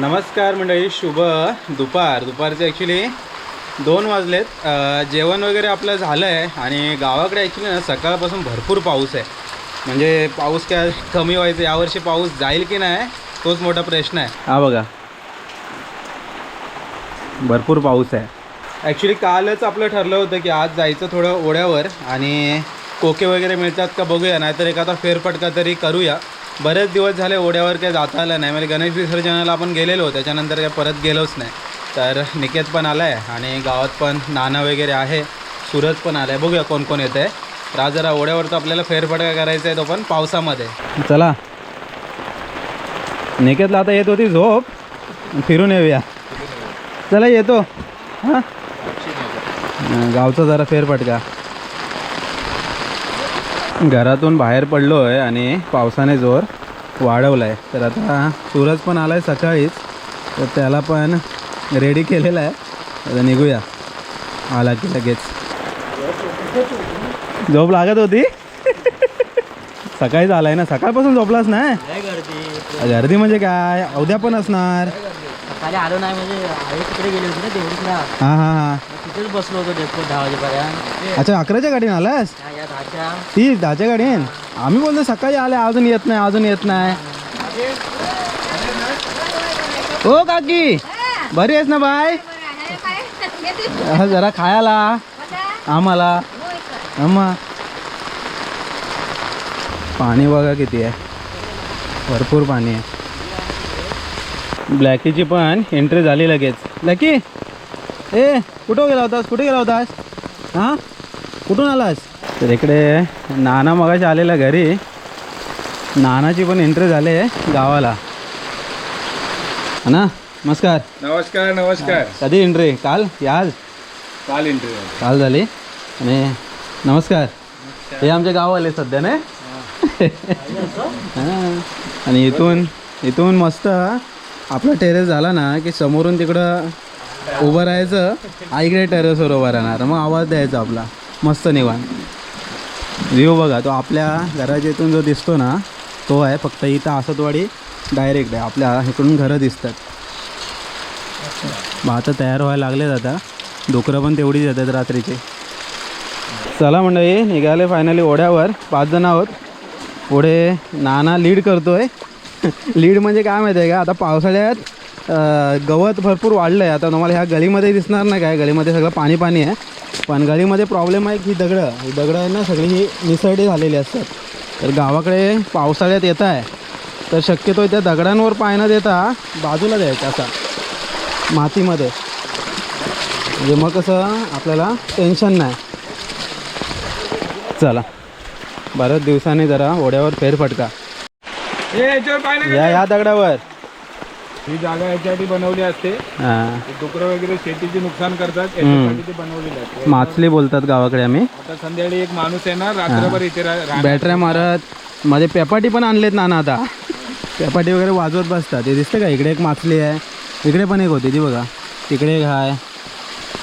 नमस्कार मंडळी शुभ दुपार. दुपारचे ॲक्च्युली दोन वाजलेत. जेवण वगैरे आपलं झालं आहे आणि गावाकडे ॲक्च्युली ना सकाळपासून भरपूर पाऊस आहे. म्हणजे पाऊस काय कमी व्हायचं यावर्षी पाऊस जाईल की नाही तोच मोठा प्रश्न आहे. हा बघा. भरपूर पाऊस आहे. ॲक्च्युली कालच आपलं ठरलं होतं की आज जायचं थोडं ओढ्यावर आणि कोके वगैरे मिळतात का बघूया नाहीतर एखादा फेरफटका तरी करूया. बरेच दिवस झाले ओढ्यावर काही जाता आलं नाही. म्हणजे गणेश विसर्जनाला आपण गेलेलो त्याच्यानंतर काय परत गेलोच नाही. तर निकेत पण आला आहे आणि गावात पण नाना वगैरे आहे. सूरज पण आला आहे बघूया कोण कोण येतं आहे तर आज जरा ओढ्यावर तर आपल्याला फेरफटका करायचा आहे तो पण पावसामध्ये. चला. निकेतला आता येत होती झोप. फिरून येऊया. चला येतो. हां? गावचा जरा फेरफटका. घरातून बाहेर पडलो आहे आणि पावसाने जोर वाढवला आहे तर आता सूरज पण आला आहे सकाळीच तर त्याला पण रेडी केलेला आहे. आता निघूया. आला की लगेच. झोप लागत होती? सकाळीच आलाय ना? सकाळपासून झोपलाच नाही गर्दी. गर्दी म्हणजे काय? उद्या पण असणार. आलो नाही म्हणजे आई तिकडे गेली होती ना देवडीला हां हां हां. बसलो होतो दहा वाजेपर्यंत. अच्छा अकराच्या गाडीने आलास? ती दहाच्या गाडीन आम्ही बोलतो सकाळी आले अजून येत नाही अजून येत नाही. हो काकी! बरी आहेस ना बाय जरा खायला. आम्हाला. आम्हा पाणी बघा किती आहे. भरपूर पाणी आहे. ब्लॅकीची पण एंट्री झाली लगेच. ब्लॅकी? ए कुठं गेला होतास? कुठे गेला होतास? हां? कुठून आलास? तर इकडे नाना मगाशी आलेला घरी. नानाची पण एंट्री झाली आहे गावाला. हा ना नमस्कार नमस्कार. नमस्कार कधी एंट्री काल? की आज काल इंटरव्ह्यू काल झाली. आणि नमस्कार. हे आमचे गाववाले सध्या ना हां. आणि इथून इथून मस्त आपला टेरेस झाला ना की समोरून तिकडं उभं राहायचं. आईकडे टेरेसवर उभं राहणार. मग आवाज द्यायचा आपला. मस्त निवान व्ह्यू बघा तो आपल्या घराच्या इथून जो दिसतो ना तो आहे फक्त इथं आसतवाडी डायरेक्ट आहे. आपल्या इकडून घरं दिसतात. मग आता तयार व्हायला लागलेत आता. डुकरं पण तेवढीच येतात रात्रीचे. चला मंडळी निघाले फायनली ओढ्यावर. पाच जण आहोत. पुढे नाना लीड करतोय. लीड म्हणजे काय माहिती आहे का? आता पावसाळ्यात गवत भरपूर वाढलं आहे आता तुम्हाला ह्या गलीमध्ये दिसणार नाही काय? गलीमध्ये सगळं पाणी पाणी आहे. पण प्रॉब्लेम आहे की दगडं. ही दगडं आहे ना सगळी ही निसरडी झालेली असतात. तर गावाकडे पावसाळ्यात येत आहे. तर शक्यतो त्या दगडांवर पाय न देता बाजूला द्यायचं असा. मातीमध्ये. म्हणजे मग कसं आपल्याला टेन्शन नाही. चला. बऱ्याच दिवसांनी जरा ओढ्यावर फेरफटका. या या दगडावर. ही जागा याच्यासाठी बनवली असते. हां. डुकरं वगैरे शेतीचे नुकसान करतात याच्यासाठी ती बनवलेली असते माचली बोलतात गावाकडे आम्ही. आता संध्याकाळी एक माणूस आहे ना रात्रभर इथे रा- राहणार. बॅटऱ्या मारत मध्ये पेपाटी पण आणलेत ना आता. पेपाटी वगैरे वाजवत बसतात. हे दिसतं का? इकडे एक माचली आहे. इकडे पण एक होती ती बघा. तिकडे एक आहे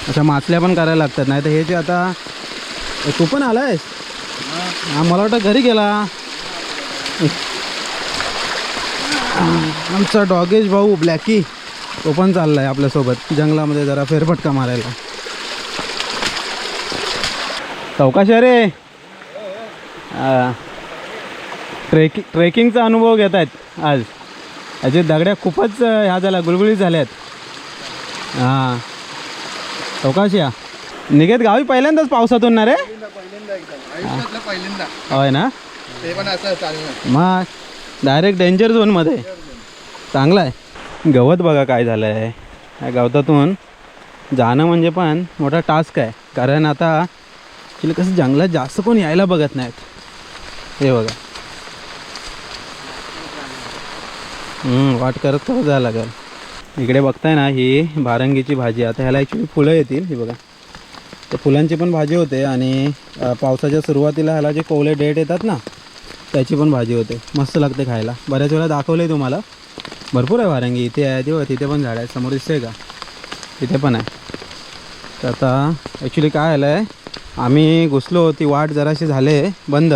अशा माचल्या पण करायला लागतात. नाही तर हे जे आता ए, तू पण आलायस? हा मला वाटतं घरी गेला. आमचा डॉगेश भाऊ ब्लॅकी तो पण चाललाय आपल्यासोबत. जंगलामध्ये जरा फेरफटका मारायला. चौकाशी हा. ट्रेकिंग ट्रेकिंगचा अनुभव घेत आहेत आज. याचे दगड्या खूपच ह्या झाल्या गुलगुलीत झाल्यात. हां चौकाशी या. निघेत गावी पहिल्यांदाच पावसातून ना रे? होय ना? मग डायरेक्ट डेंजर झोनमध्ये चांगला आहे. गवत बघा काय झालं आहे या गवतातून जाणं म्हणजे पण मोठा टास्क आहे. कारण आता ॲक्च्युली कसं जंगलात जास्त कोण यायला बघत नाहीत. हे बघा. वाट करत करत जायला लागेल. इकडे बघताय ना ही भारंगीची भाजी. आता ह्याला ॲक्च्युली फुलं येतील ही बघा. तर फुलांची पण भाजी होते आणि पावसाच्या सुरुवातीला ह्याला जे कोवले डेट येतात ना त्याची पण भाजी होते. मस्त लागते खायला. बऱ्याच वेळा दाखवलं आहे तुम्हाला. भरपूर आहे वारंगी. इथे आहे तेव्हा तिथे पण झाड आहे समोर दिसतंय का? तिथे पण आहे. तर आता ॲक्च्युली काय आलं आहे आम्ही घुसलो. ती वाट जराशी झाले बंद.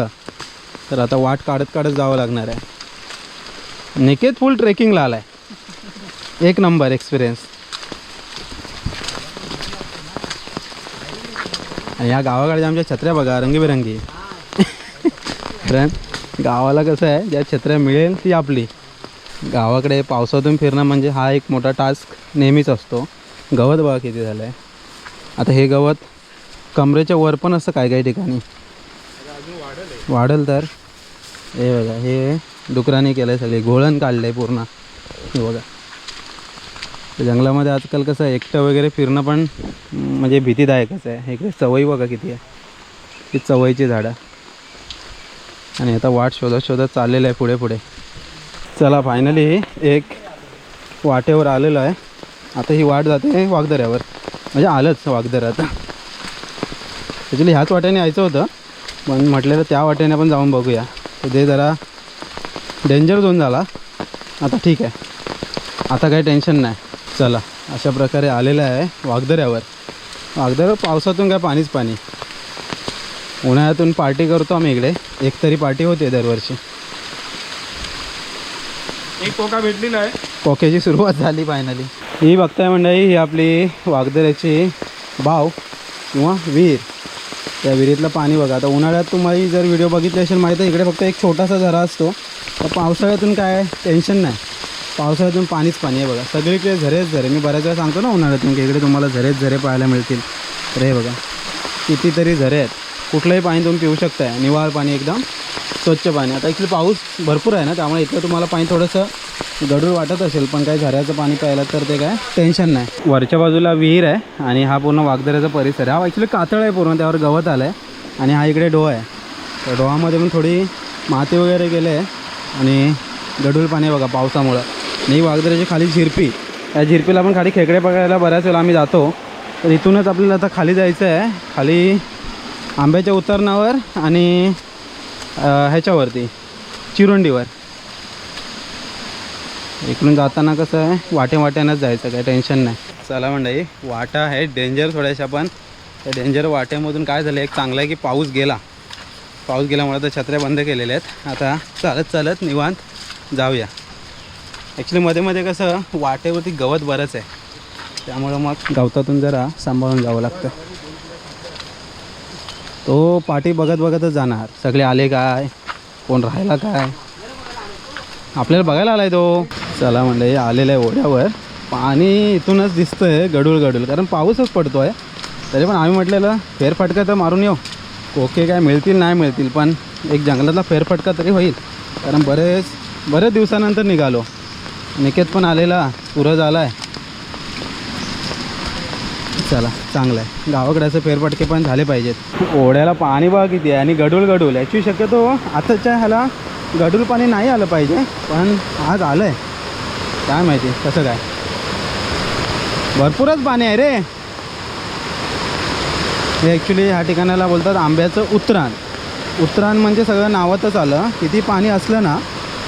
तर आता वाट काढत काढत जावं लागणार आहे. निकेत फुल ट्रेकिंगला आला आहे एक नंबर एक्सपिरियन्स आणि या गावाकडच्या आमच्या छत्र्या बघा रंगीबेरंगी. कारण गावाला कसं आहे ज्या छत्र्या मिळेल ती आपली. गावाकडे पावसातून फिरणं म्हणजे हा एक मोठा टास्क नेहमीच असतो. गवत बघा किती झालं आहे आता हे गवत कमरेच्या वर पण असतं काय काही ठिकाणी. वाढल तर. हे बघा हे डुकराने केलं आहे सगळे घोळण काढलं आहे पूर्ण. हे बघा. जंगलामध्ये आजकाल कसं आहे, एकटं वगैरे फिरणं पण म्हणजे भीतीदायकच आहे. इकडे चवई बघा किती आहे. ही चवईची झाडं. आणि आता वाट शोधत शोधत चाललेलं आहे पुढे पुढे. चला फायनली एक वाटेवर आलेलो आहे. आता ही वाट जाते वागदऱ्यावर. म्हणजे आलंच वागदर आता. ॲक्च्युली ह्याच वाट्याने यायचं होतं. पण म्हटलेलं त्या वाट्याने पण जाऊन बघूया. ते जरा डेंजर झोन झाला. आता ठीक आहे. आता काही टेन्शन नाही. चला अशा प्रकारे आलेलं आहे वागदऱ्यावर. वागदऱ्यावर पावसातून काय पाणीच पाणी. उन्हाळ्यातून पार्टी करतो आम्ही इकडे. एक तरी पार्टी होते दरवर्षी. एक कोका भेटलेला आहे. कोक्याची सुरुवात झाली फायनली ही बघताय मंडळी ही आपली वागदऱ्याची बाव किंवा विहीर. त्या विहिरीतलं पाणी बघा. आता उन्हाळ्यात तुम्हाला जर व्हिडिओ बघितले असेल माहिती आहे इकडे फक्त एक छोटासा झरा असतो. तर पावसाळ्यातून काय टेन्शन नाही. पावसाळ्यातून पाणीच पाणी आहे बघा. सगळीकडे झरेच झरे. मी बऱ्याच वेळा सांगतो ना उन्हाळ्यातून की इकडे तुम्हाला झरेच झरे पाहायला मिळतील. तर हे बघा. कितीतरी झरे आहेत. कुठलंही पाणी तुम्ही पिऊ शकताय. निवार पाणी एकदम स्वच्छ पाणी. आता ॲक्च्युली पाऊस भरपूर आहे ना त्यामुळे इथलं तुम्हाला पाणी थोडंसं गडूळ वाटत असेल पण काही झऱ्याचं पाणी प्यायला तर ते काय टेन्शन नाही. वरच्या बाजूला विहीर आहे आणि हा पूर्ण वागदऱ्याचा परिसर आहे. हा ॲक्च्युली कातळ आहे पूर्ण त्यावर गवत आलं आहे आणि हा इकडे डोहा आहे. त्या डोहामध्ये पण थोडी माती वगैरे गेले आहे आणि गडूळ पाणी आहे बघा पावसामुळं. आणि वागदऱ्याची खाली झिरपी. या झिरपीला पण खाली खेकडे पकडायला बऱ्याच वेळेला आम्ही जातो. तर इथूनच आपल्याला आता खाली जायचं आहे खाली आंब्याच्या उतरणावर आणि ह्याच्यावरती चिरुंडीवर. इकडून जाताना कसं आहे वाटे वाट्यानंच जायचं काय टेन्शन नाही. चला मंडळी वाटा आहे डेंजर थोड्याशा पण. त्या डेंजर वाट्यामधून काय झालं एक चांगलं आहे की पाऊस गेला. पाऊस गेल्यामुळे तर छत्र्या बंद केलेल्या आहेत. आता चालत चालत निवांत जाऊया. ॲक्च्युली मध्ये मध्ये कसं वाटेवरती गवत बरंच आहे. त्यामुळं मग गवतातून जरा सांभाळून जावं लागतं. तो पाठी बघत बघतच जाणार. सगळे आले काय? कोण राहिला काय? आपल्याला बघायला आलाय तो. चला म्हणजे आलेलं आहे ओढ्यावर. पाणी इथूनच दिसतंय गडूळ गडूळ. कारण पाऊसच पडतोय. तरी पण आम्ही म्हटलेलं फेरफटका तर मारून येऊ. कोके काय मिळतील नाही मिळतील पण एक जंगलातला फेरफटका तरी होईल. कारण बरेच बरेच दिवसानंतर निघालो. निकेत पण आलेला सूरज आला आहे चला चांगलं आहे. गावाकडे असं फेरफटके पण झाले पाहिजेत. ओढ्याला पाणी बघा किती आहे आणि गडूळ गडूळ ॲक्च्युली शक्यतो आताच्या ह्याला गडूळ पाणी नाही आलं पाहिजे पण आज आलं आहे काय माहिती कसं काय? भरपूरच पाणी आहे रे. हे ॲक्च्युली ह्या ठिकाणाला बोलतात आंब्याचं उतराण उतराण म्हणजे सगळं नावातच आलं. किती पाणी असलं ना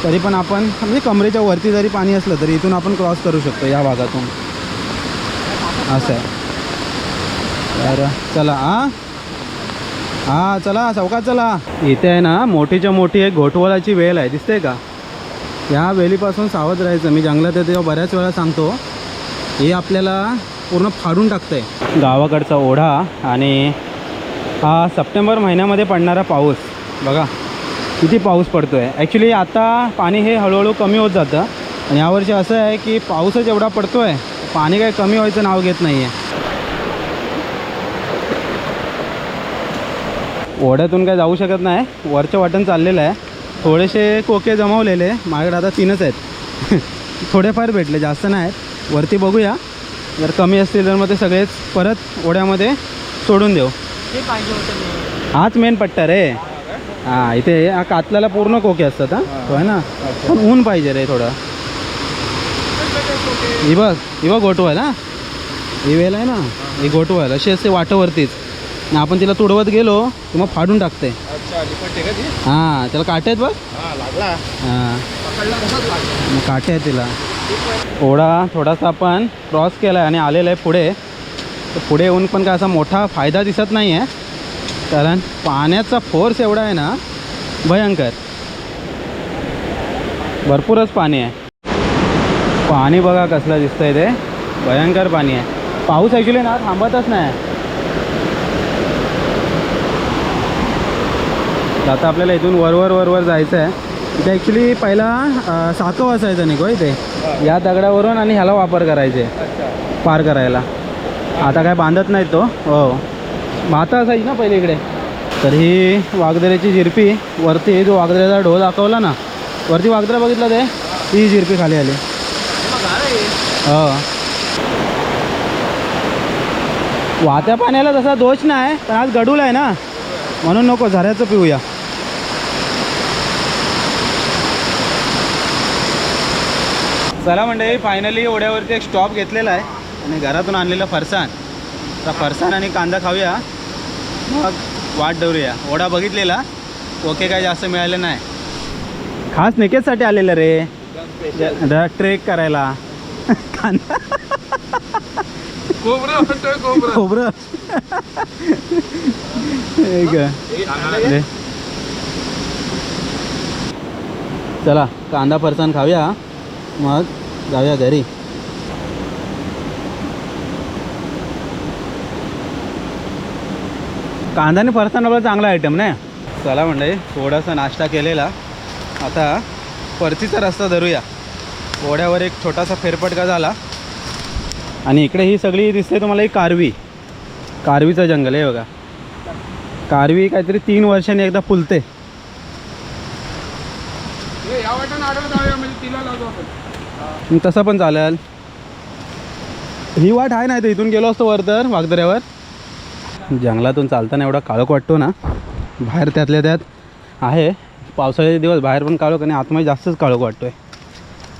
तरी पण आपण म्हणजे कमरेच्या वरती जरी पाणी असलं तरी इथून आपण क्रॉस करू शकतो या भागातून. असं आहे. तर चला हा? हा चला चौकात चला. इथे आहे ना मोठीच्या मोठी एक घोटवलाची वेल आहे दिसते का? या वेलीपासून सावध राहायचं. मी जंगलात आहे तेव्हा बऱ्याच वेळा सांगतो. हे आपल्याला पूर्ण फाडून टाकतं आहे गावाकडचा ओढा आणि हा सप्टेंबर महिन्यामध्ये पडणारा पाऊस. बघा किती पाऊस पडतो आहे ॲक्च्युली आता पाणी हे हळूहळू कमी होत जातं. आणि यावर्षी असं आहे की पाऊसच एवढा पडतो आहे पाणी काही कमी व्हायचं नाव घेत नाही आहे ओढ्यातून काय जाऊ शकत नाही. वरच्या वाटण चाललेलं आहे. थोडेसे कोके जमावलेले. माझ्याकडे आता तीनच आहेत. थोडेफार भेटले जास्त नाही आहेत. वरती बघूया. जर कमी असतील तर मग ते सगळेच परत ओढ्यामध्ये सोडून देऊ. हाच मेन पट्टा रे. हां इथे हा कातल्याला पूर्ण कोके असतात हा? आहे ना? पण ऊन पाहिजे रे थोडं. ही बघ ही बघ ना ही वेल आहे ना? ही गोटवाल अशी असते वाटावरतीच. आणि आपण तिला तुडवत गेलो की मग फाडून टाकते. हां त्याला काटे आहेत बघ. हा हां. काटे आहे तिला. ओढा थोडासा आपण क्रॉस केला आहे आणि आलेला आहे पुढे. तर पुढे येऊन पण काय असा मोठा फायदा दिसत नाही आहे कारण पाण्याचा फोर्स एवढा आहे ना भयंकर. भरपूरच पाणी आहे. पाणी बघा कसलं दिसतंय ते. भयंकर पाणी आहे. पाऊस ॲक्च्युली ना थांबतच नाही. तर आता आपल्याला इथून वरवर वरवर जायचं आहे. इथे ॲक्च्युली पहिला साकव असायचं नाही इथे या दगडावरून आणि ह्याला वापर करायचे. पार करायला. आता काय बांधत नाहीत तो. हो. माता असायची ना पहिले इकडे. तर ही वाघदऱ्याची झिरपी वरती जो वाघदऱ्याचा ढोल दाखवला ना वरती वाघदरा बघितलं ते? ती झिरपी खाली आली. हो. वाहत्या पाण्याला तसा दोष नाही पण आज गडूल आहे ना. म्हणून नको झऱ्याचं पिऊया. चला मंडळी फायनली ओढ्यावरती एक स्टॉप घेतलेला आहे. आणि घरातून आणलेलं फरसाण आता फरसाण आणि कांदा खाऊया. मग वाट डवरूया ओढा बघितलेला. ओके काय जास्त मिळालं नाही. खास निकेतसाठी आलेलं रे. ट्रेक करायला. कांदा. खोबरं. चला कांदा फरसाण खाऊया. मग जाऊया घरी. कांदा आणि फरसाण आपला चांगला आयटम नाही? चला म्हणजे थोडासा नाश्ता केलेला. आता परतीचा रस्ता धरूया. घोड्यावर एक छोटासा फेरपटका झाला. आणि इकडे ही सगळी दिसते तुम्हाला ही कारवी. कारवीचं जंगल आहे बघा. कारवी काहीतरी तीन वर्षांनी एकदा फुलते. तसं पण चालेल. ही वाट आहे नाही तर इथून गेलो असतो वर तर वागदऱ्यावर. जंगलातून चालताना एवढा काळोख वाटतो ना बाहेर त्यातल्या त्यात आहे. पावसाळ्याचे दिवस बाहेर पण काळोख आणि आतमध्ये जास्तच काळोख वाटतोय.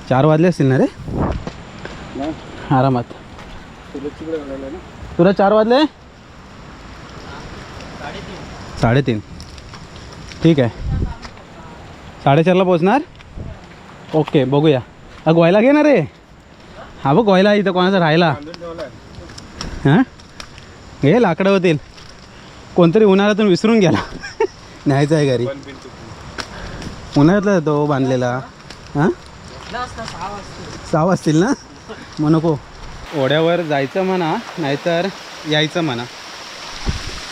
चार वाजले असतील ना रे? आरामात. तुला चार वाजले? साडेतीन. ठीक आहे. साडेचारला पोचणार ओके बघूया. हा गोयला घे ना रे. हा बघ गोयला इथं कोणाचा राहिला हां? घे लाकडं होतील. कोणतरी उन्हाळ्यातून विसरून गेला. न्यायचं आहे घरी. उन्हाळ्यातला तो बांधलेला. हां? सहा वाजतील ना? मग नको. ओढ्यावर जायचं म्हणा नाहीतर यायचं म्हणा.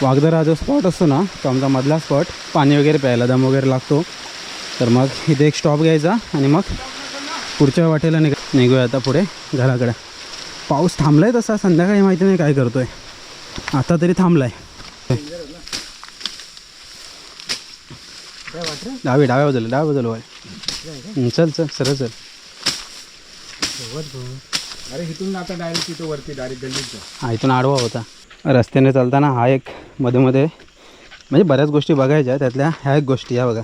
वागदरा हा जो स्पॉट असतो ना तो आमचा मधला स्पॉट पाणी वगैरे प्यायला दम वगैरे लागतो. तर मग इथे एक स्टॉप घ्यायचा आणि मग पुढच्या वाटेला निघ निघूया आता पुढे घराकडे. पाऊस थांबलाय तसा संध्याकाळी माहिती नाही काय करतोय. आता तरी थांबलाय. डावे डाव्या बाजूला डाव्या बाजूला वळ. हं, चल चल सरळ चल. अरे इथून आता डायरेक्ट तिथं वरती डायरेक्ट गल्लीत हा इथून आडवा होता. रस्त्याने चालताना हा एक मध्ये मध्ये म्हणजे बऱ्याच गोष्टी बघायच्या त्यातल्या ह्या एक गोष्टी या बघा.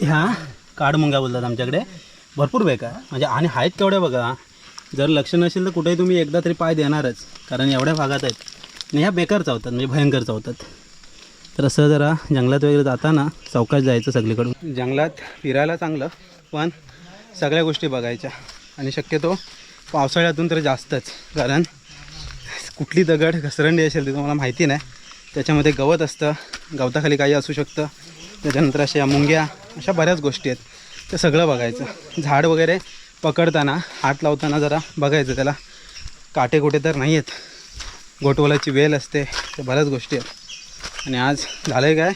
ह्या काडमुंग्या बोलतात आमच्याकडे. भरपूर बेकार. म्हणजे आणि आहेत केवढ्या बघा. जर लक्ष नसेल तर कुठेही तुम्ही एकदा तरी पाय देणारच. कारण एवढ्या भागात आहेत. आणि ह्या बेकार चावतात म्हणजे भयंकर चावतात. तर असं जरा जंगलात वगैरे जाताना चौकात जायचं सगळीकडून. जंगलात फिरायला चांगलं पण सगळ्या गोष्टी बघायच्या. आणि शक्यतो पावसाळ्यातून तर जास्तच. कारण कुठली दगड घसरंडी असेल ती तुम्हाला माहिती नाही. त्याच्यामध्ये गवत असतं. गवताखाली काही असू शकतं. त्याच्यानंतर अशा मुंग्या अशा बऱ्याच गोष्टी आहेत. ते सगळं बघायचं. झाड वगैरे पकडताना हात लावताना जरा बघायचं त्याला. काटे कुठे तर नाही आहेत गोटवलाची वेल असते त्या बऱ्याच गोष्टी आहेत. आणि आज झालं आहे काय?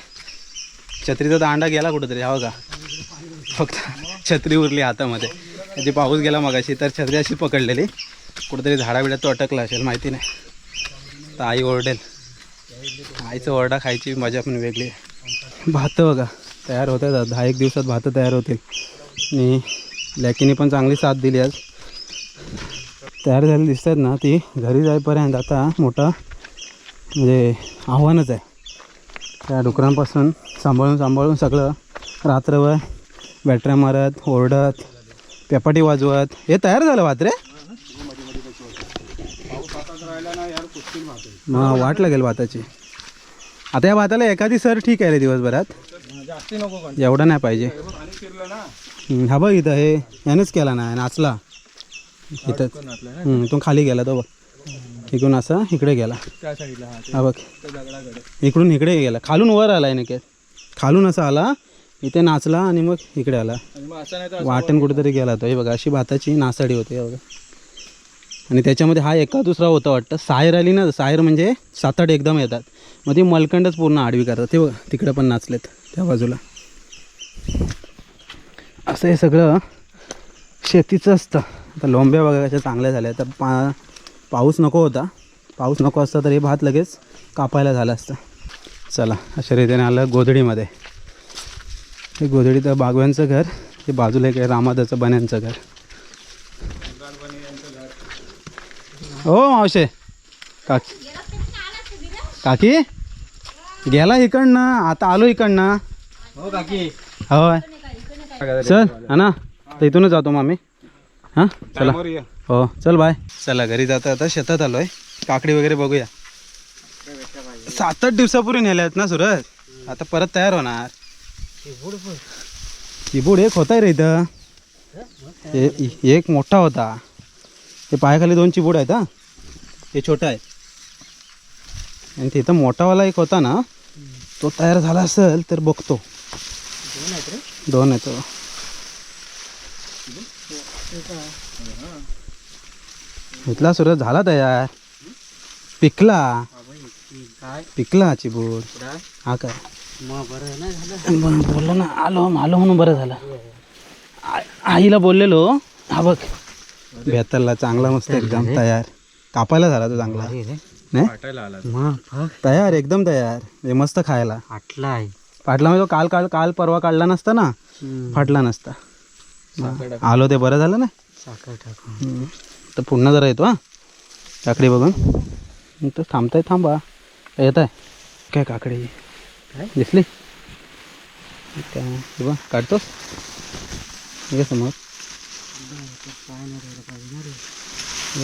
छत्रीचा दांडा गेला कुठंतरी हा बघा. फक्त छत्री उरली हातामध्ये. त्याची पाऊस गेला मगाशी तर छत्री अशी पकडलेली. कुठेतरी झाडाबिडात तो अटकला असेल माहिती नाही. तर आई ओरडेल. आईचं ओरडा खायची मजा पण वेगळी आहे. भातं बघा. तयार होत आहेत. दहा एक दिवसात भातं तयार होतील. आणि लॅकीने पण चांगली साथ दिली आज. तयार झालेली दिसतात ना ती घरी जाईपर्यंत आता मोठं म्हणजे आव्हानच आहे. त्या डुकरांपासून सांभाळून सांभाळून सगळं रात्रभर बॅटऱ्या मारत ओरडत पेपाटी वाजवत. हे तयार झालं भात रे? मग वाट लागेल भाताची. आता या भाताला एखादी सर ठीक आहे रे दिवसभरात? एवढं एवढा नाही पाहिजे. हा बघ इथं हे यानेच केला ना नाचला. इथं. तो खाली गेला तो बघ. इकडून असा इकडे गेला. हा बघ. इकडून इकडे गेला. खालून वर आला आहे खालून असा आला इथे नाचला आणि मग इकडे आला. वाटण कुठेतरी गेला तो. हे बघा अशी भाताची नासाडी होते बघा. आणि त्याच्यामध्ये हा एका दुसरा होता वाटतं. सायर आली ना सायर म्हणजे सात आठ एकदम येतात. मग ती मलकंडच पूर्ण आडवी करतात. ते तिकडं पण नाचलेत त्या बाजूला. असं हे सगळं शेतीचं असतं. आता लोंब्या बघा कशा चांगल्या झाल्या. तर पा पाऊस नको होता. पाऊस नको असता तर हे भात लगेच कापायला झालं असतं. चला अशा रीतीने आलं गोधडीमध्ये. हे गोधडीचं बागव्यांचं घर हे बाजूला एक आहे रामादाचं बन्यांचं घर. हो मावशे. काकी. काकी? गेला इकडनं. आता आलो इकडनं. हो काकी. होय. चल हा ना तर इथूनच जातो मग आम्ही. हां? चला. हो चल बाय. चला घरी जाता आता शेतात आलोय. काकडी वगैरे बघूया. सात आठ दिवसापूर्वी नेल्या आहेत ना सुरत? आता परत तयार होणार. चिबूड एक होता रे इथं. एक मोठा होता. ते पायाखाली दोन चिबूड आहेत हा. हे छोटा आहे. आणि तिथं मोठावाला एक होता ना तो तयार झाला असेल तर बघतो. दोन आहेत हो. इथला सुरत झाला तयार. पिकला. काय पिकला चिबूड. हा काय? मग बरं झालं. बोललो ना आलो आलो म्हणून बरं झालं. आईला बोललेलो हा बघ. बेतलला चांगला मस्त एकदम तयार. कापायला झाला तो चांगला. नाही? तयार एकदम तयार. हे मस्त खायला. आहे. फाटला म्हणजे तो काल काल काल परवा काढला नसता ना? फाटला नसता. आलो ते बरं झालं ना. तर पुन्हा जरा येतो हा. काकडी बघून. तर थांबताय थांबा. येत आहे काय काकडी? काय? दिसली? काय बघ काढतोस? समोर.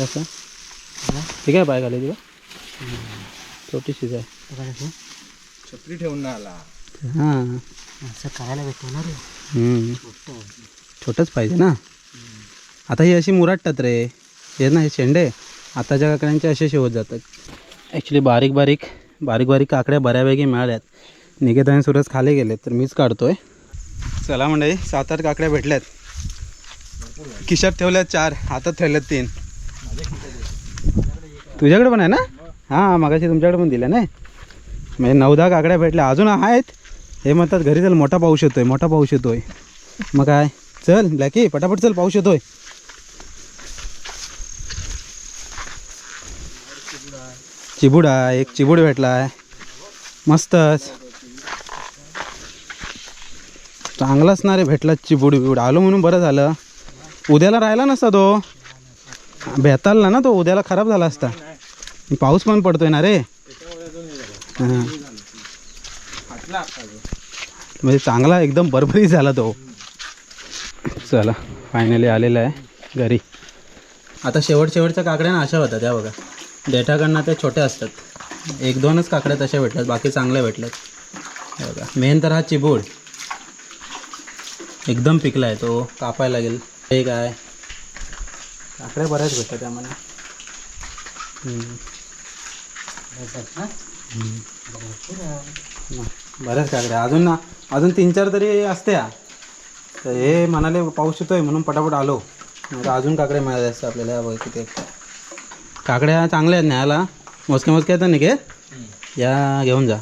असं? ठीक आहे पाय घाले तुला छोटीशीच आहे. छत्री ठेवून ना आला. हां. असं करायला भेटतो ना रे. छोटंच पाहिजे ना. आता ही अशी मुराटतात रे. हे ना हे शेंडे. आताच्या काकड्यांचे असे शेवत जातात. ॲक्च्युली बारीक बारीक बारीक बारीक काकड्या बऱ्यापैकी मिळाल्यात. निकेत आणि सुरज खाली गेलेत तर मीच काढतोय. चला मंडळी सात आठ काकड्या भेटल्यात. खिशात ठेवल्या चार हातात ठेवल्या तीन. तुझ्याकडे पण आहे ना? हां मागाशी तुमच्याकडे पण दिल्या नाही. म्हणजे नऊ दहा काकड्या भेटल्या. अजून आहेत. हे म्हणतात घरी चल मोठा पाऊस येतोय मोठा पाऊस येतोय. मग काय? चल ब्लॅकी पटापट चल पाऊस येतोय. चिबूड आहे एक चिबूड भेटला आहे मस्तच. चांगलाच ना रे भेटला चिबूड बिबूड आलो म्हणून बरं झालं. उद्याला राहिला नसता तो. बेतालला ना तो उद्याला खराब झाला असता. पाऊस पण पडतोय ना रे. हां. म्हणजे चांगला एकदम बरबरीत झाला तो. चला फायनली आलेला आहे घरी. आता शेवट शेवटच्या काकड्या ना अशा होतात त्या बघा. देठाकडनं त्या छोट्या असतात. एक दोनच काकड्या तशा भेटल्यात बाकी चांगल्या भेटल्यात. बघा. मेन तर हा चिबूड एकदम पिकला आहे तो कापायला लागेल. हे काय? काकड्या बऱ्याच भेटतात त्यामध्ये हम्म. बऱ्याच काकड्या अजून ना अजून तीन चार तरी असत्या. तर हे म्हणाले पाऊस येतोय म्हणून पटापट आलो. आता अजून काकड्या मिळाल्या असतात आपल्याला बघ किती. काकड्या चांगल्या आहेत न्यायला. मोजक्या मोजक्या आहेत ना निके? या घेऊन जा.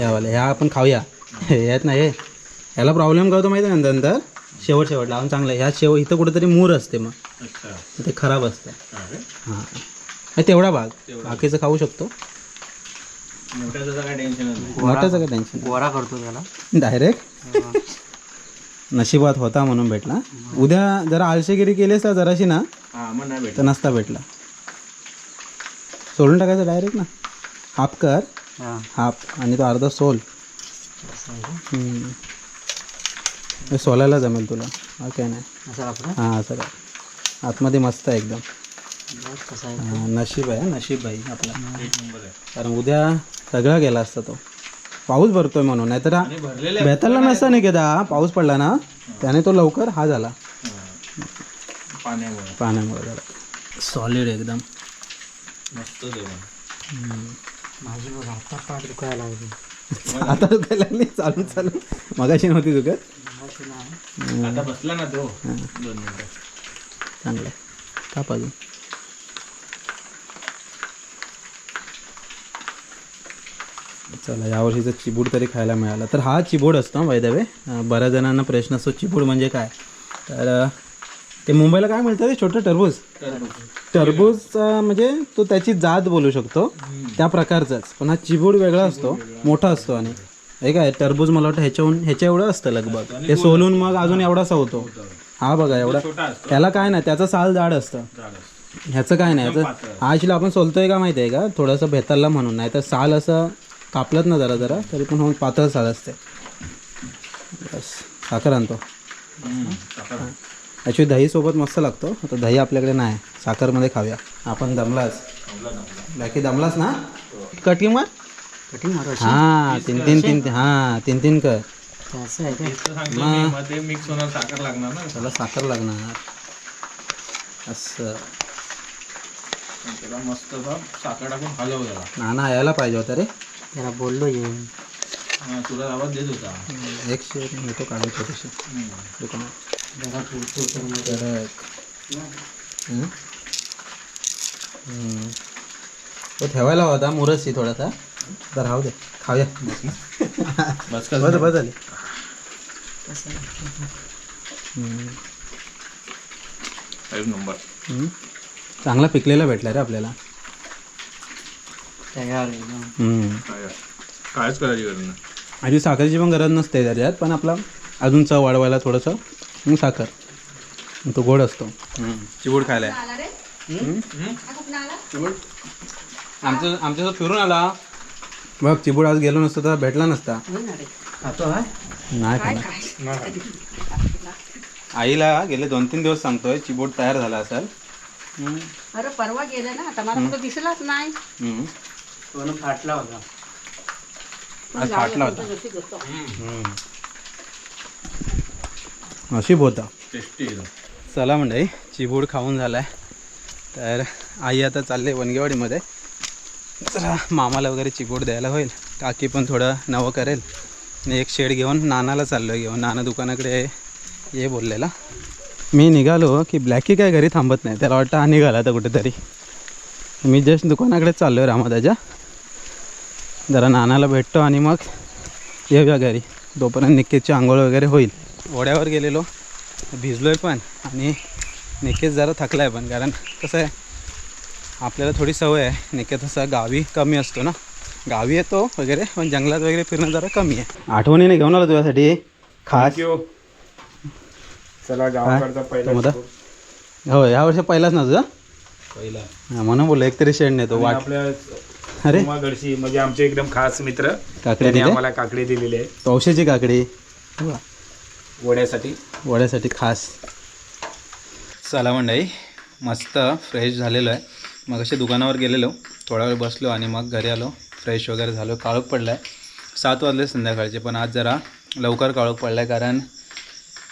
यावाल्या ह्या आपण खाऊया. हे आहेत ना हे. ह्याला प्रॉब्लेम करतो माहिती आहे नंतर नंतर? शेवट शेवट लावून चांगलं आहे. ह्या शेव इथं कुठेतरी मूर असते मग. ते खराब असतं. हां. हे तेवढा भाग. बाकीचं खाऊ शकतो. मोठ्याचं काय टेन्शन गोरा करतो त्याला. डायरेक्ट नशिबात होता म्हणून भेटला. उद्या जरा आळशेगिरी केलीस तर जराशी ना हा तर नसता भेटला. सोडून टाकायचं डायरेक्ट ना. हाफ कर. हां. हाफ. आणि तो अर्धा सोल. हे सोलायला जमेल तुला. हा काय नाही. असं आपण हां असं काय आतमध्ये मस्त आहे एकदम. कसं आहे? हां नशीब आहे नशीब आहे आपला. कारण उद्या सगळा गेला असता तो. पाऊस भरतोय म्हणून नाहीतर हा नसता नाही केदा पाऊस पडला ना त्याने तो लवकर हा झाला. पाण्यामुळे. पाण्यामुळे झाला. सॉलिड एकदम. मस्त जेवण. माझी बघ आता पाठ दुखायला लागली. आता काय लागली चालू चालू. मगाशी नव्हती दुखत. आता बसला ना तो. दोन चांगलं काप अजून. चला यावर्षीचं चिबूड तरी खायला मिळाला. तर हा चिबूड असतो वैदवे बऱ्याच जणांना प्रश्न असतो चिबूड म्हणजे काय? तर ते मुंबईला काय मिळतं ते छोटं टरबूज? टरबूज. म्हणजे तो त्याची जात बोलू शकतो. त्या प्रकारचाच. पण हा चिबूड वेगळा असतो मोठा असतो आणि हे काय टरबूज मला वाटतं ह्याच्याहून ह्याच्या एवढं असतं लगभग ते सोलून मग अजून एवढासा होतो. हा बघा एवढा त्याला काय नाही त्याचं साल जाड असतं. ह्याचं काय नाही ह्याचं हा ॲक्च्युली आपण सोलतोय का माहिती आहे का? थोडंसं भेतालला म्हणून. नाही तर साल असं कापलत ना जरा जरा तरी पण होऊन पातळ साल असते. बस साखर आणतो. ॲक्च्युली दही सोबत मस्त लागतो. आता दही आपल्याकडे नाही. साखरमध्ये खाऊया. आपण दमलास बाकी दमलास ना? कटिंग मार कठीण मारू हां तीन तीन तीन हां तीन तीन कर. असं आहे मिक्स होणार साखर लागणार ना? त्याला साखर लागणार. असं. त्याला मस्त साखर टाकून हलव त्याला. नाना यायला पाहिजे होता रे. त्याला बोललो येऊन हा, तुला आवाज देत होता. एक शेअर मी तो काढू छोटीशी दुकानात. तो ठेवायला होता मुरसची थोडासा तर राहू दे खाऊया बस बस बस झाली? हं. एक नंबर हं. चांगला पिकलेला भेटला रे आपल्याला तयार आहे ना. हं. काय कायच करायची गरज नाही आधी साखरेची पण गरज नसते त्याच्यात पण आपला अजून चव वाढवायला थोडंसं मग साखर. मग तो गोड असतो. चिबूड खायला आमचं आमच्यासोबत फिरून आला. बघ चिबूड आज गेलो नसतो तर भेटला नसता. आहे नाही खाणार. आईला गेले दोन तीन दिवस सांगतोय चिबूड तयार झाला असेल. हम्म. अरे परवा गेलं ना आता मला कुठं दिसलाच नाही. हम्म. फाटला होता. आज फाटला होता. हम्म. नशीब होता. टेस्टी चला मंडळी चिबूड खाऊन झालाय. तर आई आता चालले वनगेवाडीमध्ये. जरा मामाला वगैरे चिबूड द्यायला होईल. काकी पण थोडं नवं करेल. आणि एक शेड घेऊन नानाला चाललो घेऊन. नाना दुकानाकडे ये बोललेला. मी निघालो की ब्लॅकी काय घरी थांबत नाही. त्याला वाटतं हा निघाला आता कुठेतरी. मी जस्ट दुकानाकडे चाललो आहे रामादाच्या जरा नानाला भेटतो आणि मग येऊया घरी. तोपर्यंत निकेशची आंघोळ वगैरे होईल. ओढ्यावर गेलेलो. भिजलो आहे पण आणि निकेश जरा थकला आहे पण कारण कसं आहे आपल्याला थोडी सवय आहे. निकेत असा गावी कमी असतो ना. गावी येतो वगैरे पण जंगलात वगैरे फिरणं जरा कमी आहे. आठवणीने घेऊन आलो तुझ्यासाठी. खास चला हो या वर्षी पहिलाच ना तुझा? पहिला. हा, म्हणून बोललो एक तरी शेड नेतो वाट. आपल्या अरे? गडशी म्हणजे आमचे एकदम खास मित्र. काकडी आम्हाला काकडी दिलेली आहे. तवशेची काकडी. वड्यासाठी. वड्यासाठी खास. चला मंडळी मस्त फ्रेश झालेलो आहे. मग असे दुकानावर गेलेलो थोडा वेळ बसलो आणि मग घरी आलो. फ्रेश वगैरे झालो काळोख पडला आहे सात वाजले संध्याकाळचे पण आज जरा लवकर काळोख पडला आहे कारण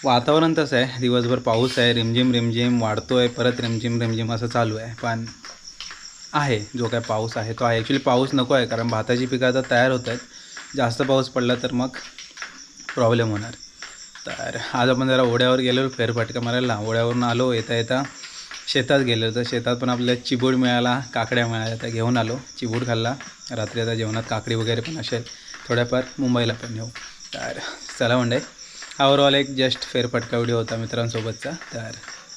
वातावरण तसं आहे. दिवसभर पाऊस आहे रिमझिम रिमझिम वाढतो आहे परत रिमझिम रिमझिम असं चालू आहे. पण आहे जो काय पाऊस आहे तो आहे. ॲक्च्युली पाऊस नको आहे कारण भाताची पिकं आता तयार होत आहेत. जास्त पाऊस पडला तर मग प्रॉब्लेम होणार. तर आज आपण जरा ओढ्यावर गेलो फेरफटका मारायला. ओढ्यावरून आलो येता येता शेतात गेलो. तर शेतात पण आपल्याला चिबूड मिळाला काकड्या मिळाल्या. त्या घेऊन आलो चिबूड खाल्ला. रात्री आता जेवणात काकडी वगैरे पण असेल. थोड्याफार मुंबईला पण येऊ तर चला म्हणजे हा एक जस्ट फेरफटका व्हिडिओ होता मित्रांसोबतचा. तर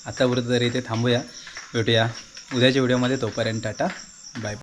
आतापर्यंत तरी इथे थांबूया. भेटूया. उद्याच्या व्हिडिओमध्ये तोपर्यंत टाटा. बाय